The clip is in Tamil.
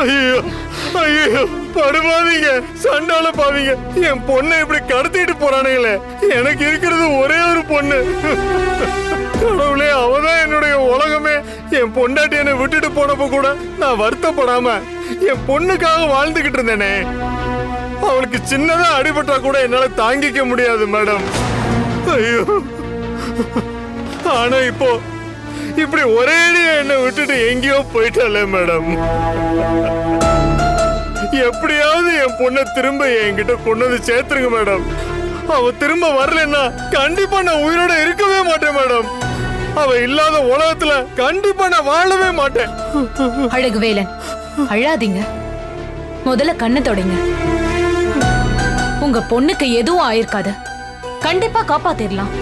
ஐயோ ஐயோ படுபாவீங்க. சண்டால பாவீங்க. என் பொண்ணை இப்படி கடத்திட்டு போறானுங்களே. எனக்கு இருக்கிறது ஒரே ஒரு பொண்ணு. கடவுளே அவதான் என்னுடைய உலகமே. என் பொண்டாட்டி என்னை விட்டுட்டு போனப்ப கூட நான் வருத்தப்படாம என் பொண்ணுக்காக வாழ்ந்துகிட்டு இருந்தேனே. அவளுக்கு சின்னதா அடிபட்டா கூட என்னால தாங்கிக்க முடியாது மேடம். ஐயோ. ஆனா இப்போ இப்படி ஒரே என்னை விட்டுட்டு எங்கேயோ போயிட்டாலே மேடம். எப்படியாவது என் பொண்ணை திரும்ப என்கிட்ட கொண்டு வந்து சேர்த்துருங்க மேடம். அவ திரும்ப வரலன்னா கண்டிப்பா நான் உயிரோட இருக்கவே மாட்டேன் மேடம். அவ இல்லாத உலகத்துல கண்டிப்பா நான் வாழவே மாட்டேன். அழகுவேலன் அழாதீங்க. முதல்ல கண்ணை தொடங்க. உங்க பொண்ணுக்கு எதுவும் ஆயிருக்காது. கண்டிப்பா காப்பாத்திடலாம்